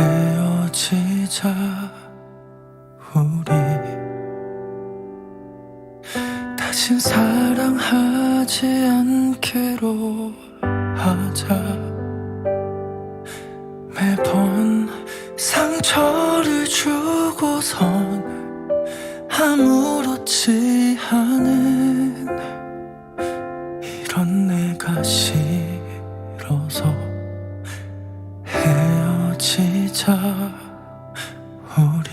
헤어지자 우리. 다신 사랑하지 않기로 하자. 매번 상처를 주고선 아무렇지 않은 이런 내가 싫어서 헤어지자 우리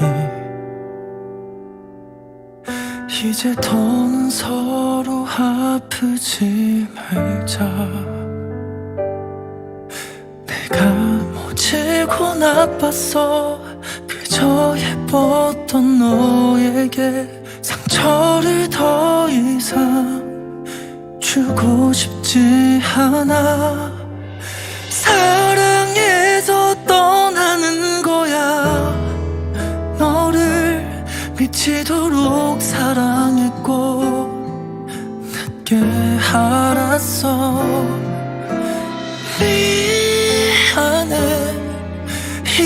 이제 더는 서로 아프지 말자. 내가 모질고 나빴어. 그저 예뻤던 너에게 상처를 더 이상 주고 싶지 않아 늦게 알았어 미안해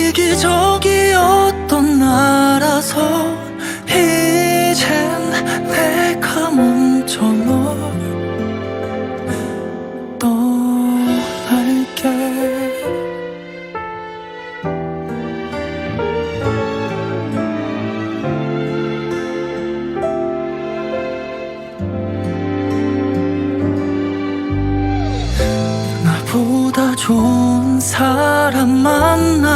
이기적이었던 나라서 좋은 사람 만나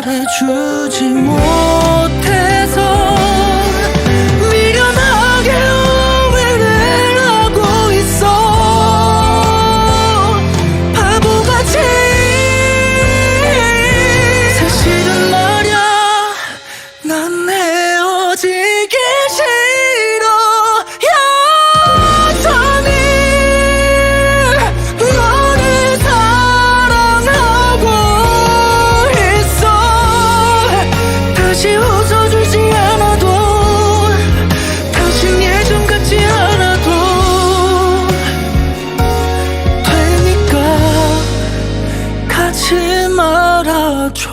더 잘해주지 못 하지 말아줘.